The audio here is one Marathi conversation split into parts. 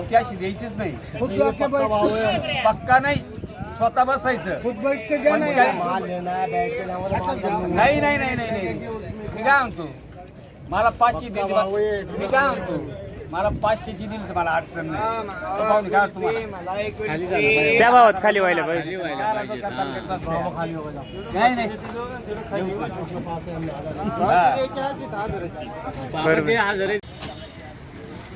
पावती अशी द्यायचीच नाही. खुद जाके बैठ पक्का नाही स्वतः बसायचं. खुद बैठ के जाना है नाही नाही नाही नाही नाही. मी काय म्हणतो? मला पाचशे देते बा- मी काय म्हणतो? मला पाचशेची दिली तर मला अडचण नाही. तो पाहून काय वाटतं तुम्हाला. त्या भावात खाली व्हायला पाहिजे? नाही नाही हा.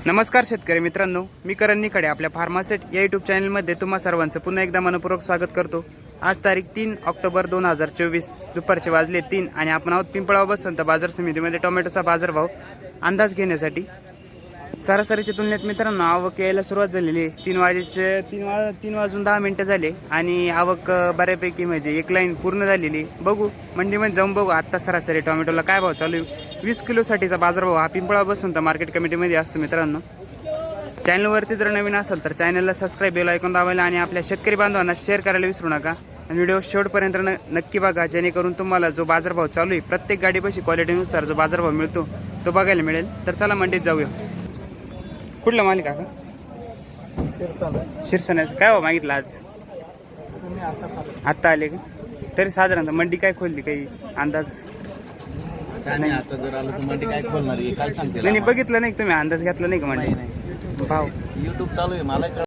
नमस्कार शेतकरी मित्रांनो मी करण निकडे आपल्या फार्मासेट या युट्यूब चॅनलमध्ये तुम्हा सर्वांचं पुन्हा एकदा मनपूर्वक स्वागत करतो. आज तारीख तीन ऑक्टोबर दोन हजार चोवीस दुपारचे वाजले तीन आणि आपण आहोत पिंपळाव बसवंत बाजार समितीमध्ये टोमॅटोचा बाजारभाव अंदाज घेण्यासाठी. सरासरीच्या तुलनेत मित्रांनो आवक यायला सुरुवात झालेली आहे. तीन वाजेचे तीन वा तीन वाजून दहा मिनटं झाले आणि आवक बऱ्यापैकी म्हणजे एक लाईन पूर्ण झालेली बघू मंडीमध्ये जाऊन बघू. आत्ता सरासरी टोमॅटोला काय भाव चालू आहे? वीस किलोसाठीचा बाजारभाव हा पिंपळा बसून तर मार्केट कमिटीमध्ये असतो मित्रांनो. चॅनलवरती जर नवीन असेल तर चॅनलला सबस्क्राईब बेल ऐकून दाबायला आणि आपल्या शेतकरी बांधवांना शेअर करायला विसरू नका. आणि व्हिडिओ शेवटपर्यंत न- नक्की बघा जेणेकरून तुम्हाला जो बाजारभाव चालू आहे प्रत्येक गाडीपाशी क्वालिटीनुसार जो बाजारभाव मिळतो तो बघायला मिळेल. तर चला मंडीत जाऊया. कुठला मालिक काका शिरसाण्याचं. काय हो मागितलं आज? आत्ता आले का? तरी साधारणतः मंडी काय खोलली? काही अंदाज? नाही आता जर आलं तर काय खोलणार आहे? काय सांगते नाही बघितलं नाही का तुम्ही? अंदाज घेतला नाही का मंडी? भाव. युट्यूब चालू आहे मला कळ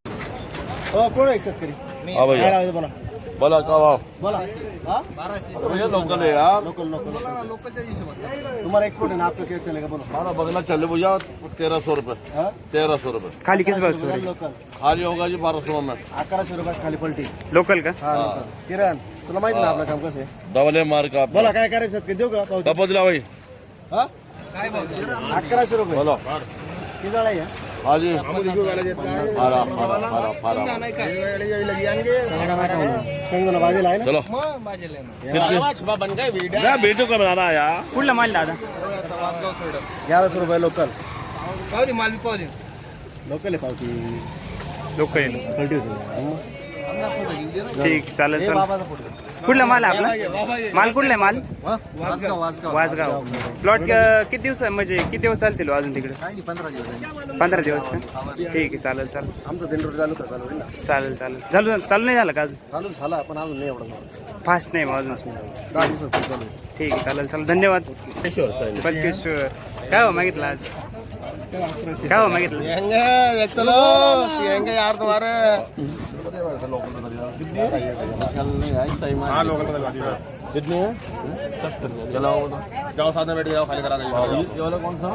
हो कोण आहे शेतकरी? हा बोला. बोला का भाव? बोला. हा? भैया लोकल है यार लोकल लोकल तुम्हाला एक्सपोर्ट आहे ना आपलं काय चलेगा बोलो. हमारा बगला चले भैया तेरह सौ रुपये. हा? तेरह सौ रुपये. खाली किस बस लोकल खाली होगा जी बारह सौ में अकराशे रुपयात खाली पलटी. लोकल का? हा किरण तुला माहिती ना आपलं काम कसं आहे? डबल मार का? बोला काय करायचं शेतकरी देऊ का पावती डबल दिला भाई. हा? अकराशे रुपये. बोलो. किती आहे हाँ जी संगना बाजूला आहे ना चलो। मैं बेटो का बना रहा यार कुठला माल दादा? ग्यारह रुपये लोकल लोकल आहे पावती. लोकल ठीक चालेल चालेल. बाबाचा फोटो. कुठला माल आहे आपला? माल कुठला आहे माल? वासगाव प्लॉट किती दिवस म्हणजे किती दिवस चालतील हो अजून तिकडे? काही पंधरा दिवस पंधरा दिवस का? ठीक आहे चालेल चालेल. आमचं दिंडोर चालू चालेल चालेल. चालू चालू नाही झालं का अजून? चालू झाला पण अजून नाही एवढं फास्ट नाही मग अजून. ठीक आहे चालेल चालेल. धन्यवाद. बलकेश्वर काय हो मागितलं आज? काय हो मागितलं येंगे एक चलो येंगे यार तुम्हारे। कितने हैं? चलो जाओ साथ में बैठ जाओ खाली करा ये वाला कौन सा?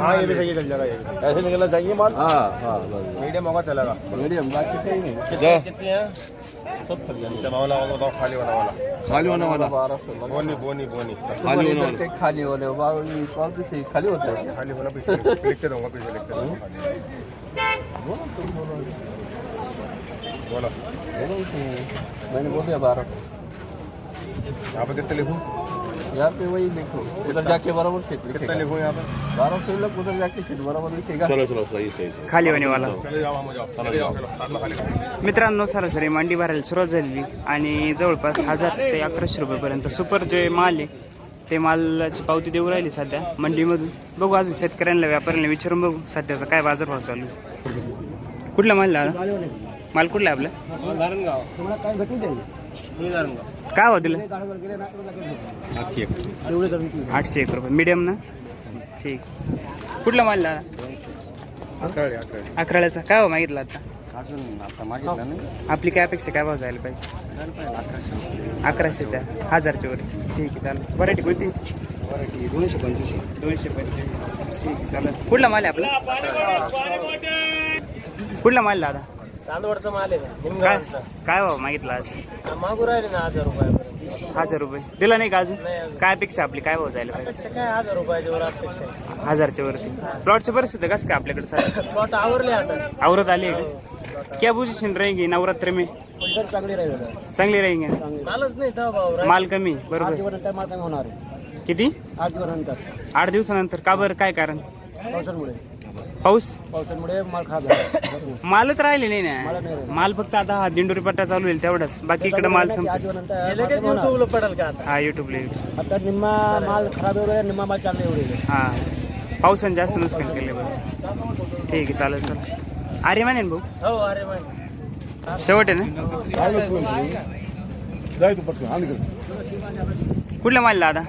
हाँ ये भी सही चल जाएगा ये ऐसे निकलना चाहिए माल? हाँ हाँ मीडियम होगा चलेगा। मीडियम कितने हैं? जब वाला वाला बताओ खाली वाला वाला। खाली होने वाला बोनी बोनी बोनी. खाली होने वाला खाली होले खाली होत. आहे खाली होना पीछे लिखते दूंगा पीछे लिखते दूंगा बोलो. मैंने बोल बारह यहाँ पे कितने लिखूं यहाँ पे वही लिखो उधर जाके बराबर सीट लिखेगा लिखूं यहाँ पे? बारह सौ लोग उधर जाके सीट बराबर लिखेगा चलो चलो सही सही सही। खाली खाली करो। मित्रांनो सरासरी मांडी भरायला सुरुवात झालेली आणि जवळपास हजार ते अकराशे रुपयेपर्यंत सुपर जे माल आहे ते मालाची पावती देऊ राहिली सध्या मंडीमधून. बघू अजून शेतकऱ्यांना व्यापाऱ्यांना विचारून बघू सध्याचा काय बाजारभाव चालू आहे. कुठला माल माल कुठला आहे आपला? काय हो दिलं? आठशे एक रुपये. मीडियम ना? ठीक. कुठला माल दादा? अकराळी अकराळी अकराळ्याचा काय हो मागितला आता? आपली काय अपेक्षा काय भाव जायला पाहिजे? अकराशेच्या. हजारच्या वर. ठीक आहे चालेल. व्हरायटी कोणती? दोनशे पंचवीस दोनशे पंचवीस. ठीक आहे चालेल. कुठला माल आहे आपला? कुठला माल दादा? चांदवडचा माल आहे काय? काय भाव मागितला आज? मागू राहिले ना हजार रुपयापर्यंत. हजार रुपये. दिला नाही का अजून? काय अपेक्षा आपली? काय भाव जायला पाहिजे? अपेक्षा काय? हजार रुपयाच्या वर अपेक्षा आहे. हजारच्या वरती. प्लॉटची परिस्थिती कसं काय आपल्याकडे सर प्लॉट आवरले आता. आवरत आली आहे का? क्या पोझिशन रहेंगी? नवरात्र में? चांगली राहील चांगली रहेंगे? मालच नाही तेव्हा भाऊ माल कमी बरोबर. दिवसानंतर माल कमी होणार आहे. किती? आठ दिवसानंतर आठ दिवसानंतर. का बरं? काय कारण? पावसामुळे. पाऊस? पावसामुळे माल खराब झाला. मालच राहिले नाही माल नाही ना राहिले. माल फक्त आता हा दिंडोरी पट्टा चालू होईल तेवढाच. बाकी इकडे माल संपतो पडेल का आता? हा युट्यूबला आता निम्मा माल खराब एवढे निम्मा माल चांगले एवढे. हा. पावसाने जास्त नुकसान केले बरं ठीक आहे चालेल चालेल. अरे माने भाऊ? हो अरे शेवट आहे ना? जाय तू पटकन आण इकडे. कुठला माल दादा?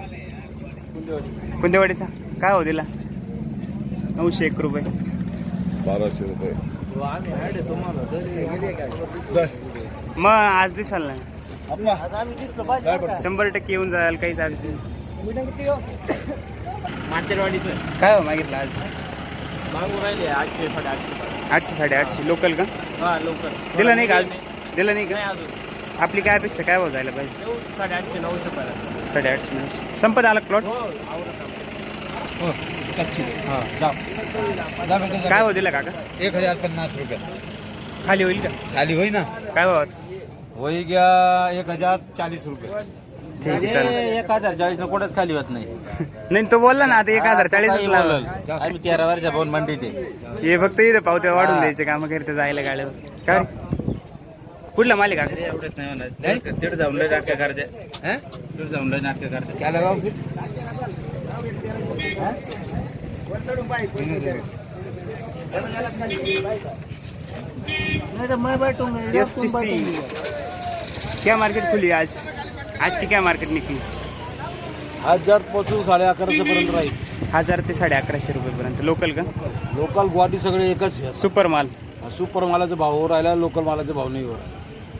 कुंदेवाडीचा. काय हो दिला? नऊशे एक रुपये. बाराशे रुपये. मग आज दिसाल ना. शंभर टक्के येऊन जायल काहीच अडचण काय हो मागितलं आज? मागू राहिले आठशे साडेआठशे. आठशे साडेआठशे. लोकल का? हा लवकर दिलं नाही का आज? दिलं नाही का? आपली काय अपेक्षा काय भाव जायला पाहिजे? देऊ साडेआठशे नऊशे पर्यंत. साडेआठशे नऊशे. संपत आला प्लॉट काय भाव दिला काका? एक हजार पन्नास रुपये. खाली होईल का? खाली होई ना? काय भाव होई गया एक हजार चालीस रुपये. ठीक आहे चालेल. एक हजार चाळीस कुठंच खाली होत नाही. नाही तो बोलला ना आता एक हजार चाळीस आम्ही तेरा वरच्या पाहून मंडी ते हे फक्त इथं पावत्या वाढून द्यायचे काम करते जायला गाड्यावर काय? कुठला मालिक काका? एवढंच नाही होणार. तिथे जाऊन लय नाटकं करते. तिथे जाऊन लय नाटकं करते. लगाव एस टी सी. क्या मार्केट खुली आज? आज की क्या मार्केट निघली हजारपासून साडे अकराशे पर्यंत राहील. हजार ते साडे अकराशे रुपयेपर्यंत लोकल का? लोकल गुवाहाटी सगळे एकच आहे. सुपर माल सुपर मालाचे भाव राहिला लोकल मालाचे भाव नाही वर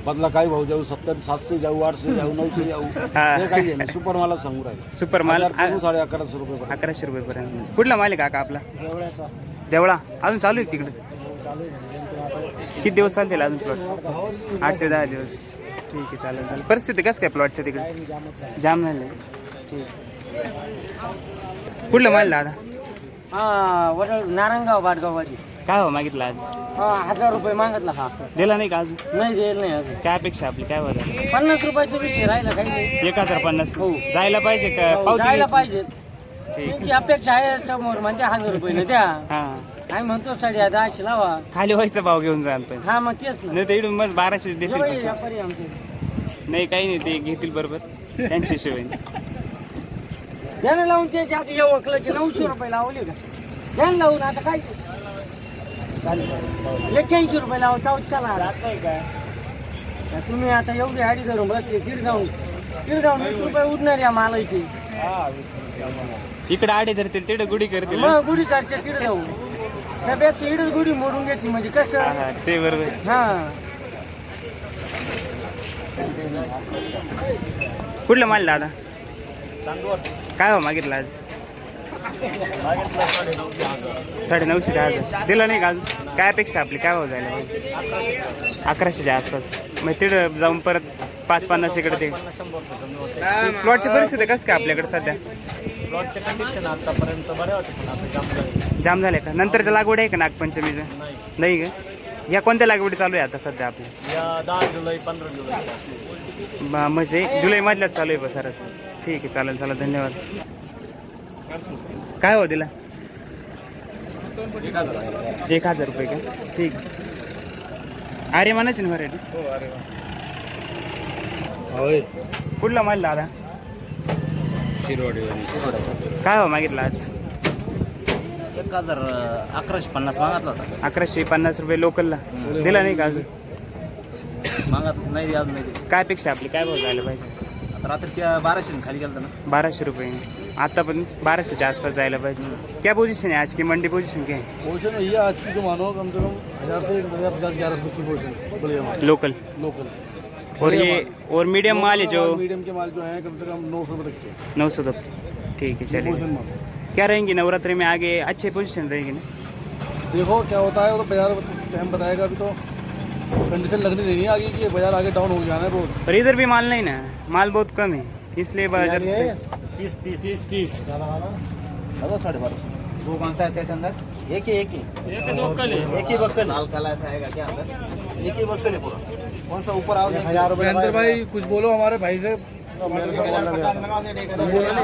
बदला काही भाव जाऊ सत्तर सातशे जाऊ आठशे जाऊ नऊशे जाऊ. हा. हे काही नाही. सुपर माला सांगू राहिले. सुपर माल साडे अकराशे रुपये पर्यंत. अकराशे रुपयेपर्यंत कुठला माल आहे काका आपला? देवळा. अजून चालू आहे तिकडे? किती दिवस चालतील अजून प्लॉट आठ ते दहा दिवस. ठीक आहे चालेल चालेल. परिस्थिती कसं काय प्लॉटच्या तिकडे जाम झाले. ठीक. कुठलं माल दादा? हा वडळ नारायणगाव बाटगाववाडी काय हो मागितलं आज? हा हजार रुपये मागितला हा. दिला नाही का अजून? नाही देईल नाही अजून. काय अपेक्षा आपली? काय बरं? पन्नास रुपयाचा विषय राहिला काही एक हजार पन्नास. हो. जायला पाहिजे का? हो, पावती जायला? पाहिजे. ठीक. त्यांची अपेक्षा आहे समोर म्हणजे हजार रुपये ना द्या. हा. आम्ही म्हणतो साडे दहाशे लावा. खाली व्हायचा भाव घेऊन जाल पण हा मग तेच ना. नाही तर इकडून मग बाराशे देतील फक्त. व्यापारी आमचे. नाही काही नाही ते घेतील बरोबर. त्यांच्या हिशोबाने यानं लावून त्याचे आता येऊ अकलाचे नऊशे रुपये लावले का? यानं लावून आता काय? एक्क्याऐंशी रुपये लावा चावत चला. का? तुम्ही आता एवढी हाडी धरून बसले तीड जाऊन वीस रुपये उडणार या मालायचे इकडे आडे धरतील तिकडे गुढी करतील. मग गुढी काढते तीड जाऊन त्यापेक्षा इडच गुढी मोडून घेतली म्हणजे कसं? हा, ते बरोबर. हा. कुठलं माल दादा? काय हो मागितलं आज? साडे नऊशे दहा हजार? दिलं नाही का अजून? काय अपेक्षा आपली? काय भाव जायला अकराशेच्या आसपास. मग तिकडं जाऊन परत पाच पन्नास इकडे ते प्लॉटची परिस्थिती कसं काय आपल्याकडे सध्या? प्लॉटचे कंडिशन आतापर्यंत जाम झाले. का? नंतरच्या लागवड आहे का नागपंचमीचं? नाही का? या कोणत्या लागवडी चालू आहे आता सध्या आपल्या? या दहा म्हणजे जुलै पंधरा जुलै म्हणजे जुलैमधल्याच चालू आहे सरस. ठीक आहे चालेल चालेल धन्यवाद. काय हो दिला? एक हजार. रुपये का? ठीक. अरे म्हणायची ना व्हरायटी कुठला माल दादा? काय हो मागितलं आज? एक हजार अकराशे पन्नास मागितला होता. अकराशे पन्नास रुपये लोकलला. दिला नाही का अजून? मागत नाही अजून नाही काय अपेक्षा आपली? काय भाव जायला पाहिजे? आता रात्री त्या बाराशे खाली गेलता ना? बाराशे रुपये. आता पण बाराशेच्या आसपास जायला पाहिजे. क्या पोझिशन है आज की मंडी पोझिशन क्या है पोजिशन ये आज की जो मानो कम से कम हज़ार से एक हज़ार पचास ग्यारह सौ की पोजिशन लोकल लोकल और ये और मीडियम माल है जो मीडियम के माल जो है कम से कम नौ सौ तक के। नौ सौ तक ठीक है चलिए क्या रहेंगी? नवरात्रि में आगे अच्छे पोजीशन रहेगी ना? देखो क्या होता है वो तो बाज़ार टाइम बताएगा अभी तो। कंडीशन लगनी नहीं है। आगे की बाज़ार आगे डाउन हो जाना है बहुत। पर इधर भी माल नहीं ना माल बहुत कम है। इसलिए बाज़ार तीस तीस। तीस तीस। साढ़े बारह वो कौन सा है सेट अंदर? एक ही एक ही। एक लोकल है। एक ही बक्कल। लाल काला ऐसा आएगा क्या अंदर? एक ही बक्कल है पूरा। कौन सा ऊपर आओ हज़ार रुपये अंदर भाई कुछ बोलो हमारे भाई से।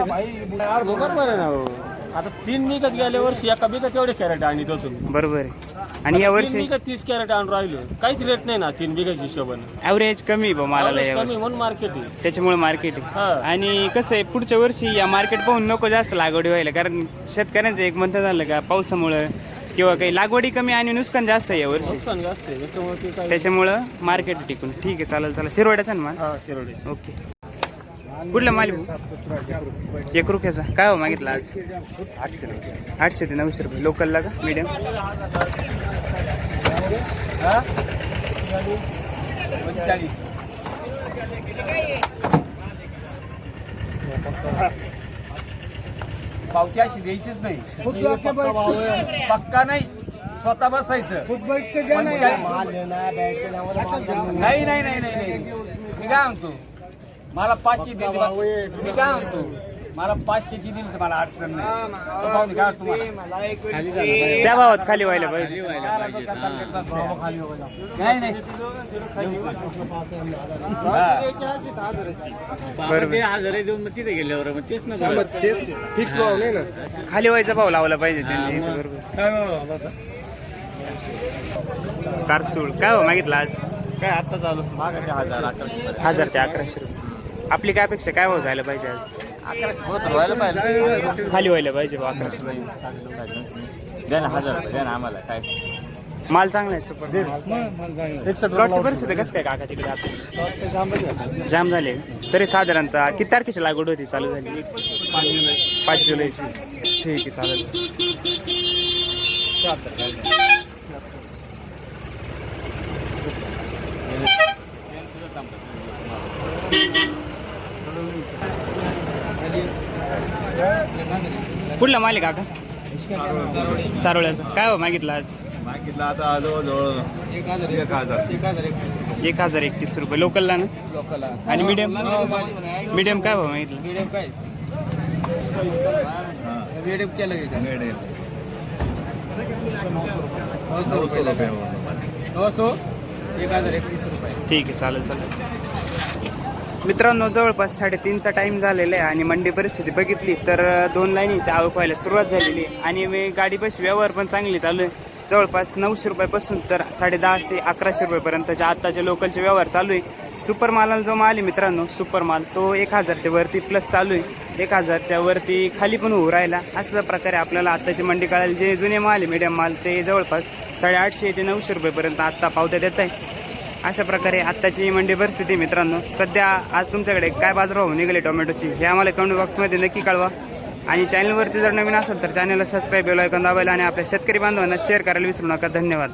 भाई यार बरोबर आहे ना हो. आता तीन विकत गेल्या वर्षी एका विकत एवढे कॅरेट आणत होतो मी. बरोबर आहे. आणि या तीन वर्षी विकत तीस कॅरेट आणून राहिलो. काहीच रेट नाही ना तीन विकत हिशोबाने. ॲव्हरेज कमी बा मालाला या कमी वर्षी. म्हणून मार्केट आहे. त्याच्यामुळे मार्केट हा. आणि कसं आहे पुढच्या वर्षी या मार्केट पाहून नको जास्त लागवडी व्हायला कारण शेतकऱ्यांचं एक म्हणतं झालं का पावसामुळं किंवा काही लागवडी कमी आणि नुकसान जास्त आहे नुकसान जास्त आहे. त्याच्यामुळे ते काय त्याच्यामुळं मार्केट टिकून. ठीक आहे चालेल चालेल. शिरवाड्याचा ना माल? हा शिरोडे ओके कुठला माल? एक रुपयाचा. काय हो मागितला आज? आठशे ते नऊशे रुपये. लोकलला का? मीडियम पावती अशी द्यायचीच नाही. पक्का नाही. स्वतः बसायचं. नाही. नाही नाही नाही नाही. मी काय म्हणतो? मला पाचशे देते बा- मी काय म्हणतो? मला पाचशेची दिली तर मला अडचण नाही. तो पाहुणे काय तुम्हाला? त्या भावात खाली व्हायला पाहिजे. नाही. नाही बरोबर हजार देऊन मग तिथे गेल्यावर मग तेच ना फिक्स भाव नाही ना. खाली व्हायचा भाव लावला पाहिजे त्यांनी. बरोबर. कारसूळ. काय हो मागितलं आज? काय आता चालू मागाचे हजार अकराशे हजार ते अकराशे रुपये. आपली काय अपेक्षा काय भाव जायला पाहिजे आज? खाली व्हायला पाहिजे भाऊ अकराशे आम्हाला काय? माल चांगला आहे सुपर प्लॉटची परिस्थिती कसं काय काका तिकडे आता जाम झाले. तरी साधारणतः किती तारखेची लागवड होती? चालू झाली. पाच जुलैची ठीक आहे चालेल. कुठला माल आहे काका? सारोळ्याचा. काय हो मागितलं आज? मागितलं आता जवळजवळ एक हजार. एक हजार एकतीस रुपये. लोकलला ना? आणि मीडियम मीडियम काय भाव मागितलं? मीडियम काय? मीडियम केलं हो सो एक हजार एकतीस रुपये. ठीक आहे चालेल चालेल. मित्रांनो जवळपास साडेतीनचा टाईम झालेला आहे आणि मंडी परिस्थिती बघितली तर दोन लाईनीची आवक व्हायला सुरुवात झालेली आहे. आणि मी गाडी बस व्यवहार पण चांगली चालू आहे. जवळपास नऊशे रुपयापासून तर साडे दहाशे अकराशे रुपयेपर्यंतच्या आत्ताचे लोकलचे व्यवहार चालू आहे. सुपर मालाला जो माल आहे मित्रांनो सुपर माल तो एक हजारच्या वरती प्लस चालू आहे. एक हजारच्या वरती खाली पण होऊ राहिला. अशा प्रकारे आपल्याला आत्ताची मंडी काढायला जे जुने माल आहे मीडियम माल ते जवळपास साडेआठशे ते नऊशे रुपयेपर्यंत आत्ता पावत्या देत आहे. अशा प्रकारे आत्ताची मंडी परिस्थिती मित्रांनो. सध्या आज तुमच्याकडे काय बाजारभाव निघाले टोमॅटोची हे आम्हाला कमेंट बॉक्समध्ये नक्की कळवा. आणि चॅनलवरती जर नवीन असेल तर चॅनलला सबस्क्राईब बेल ऐकून दाबायला आणि आपल्या शेतकरी बांधवांना शेअर करायला विसरू नका. धन्यवाद.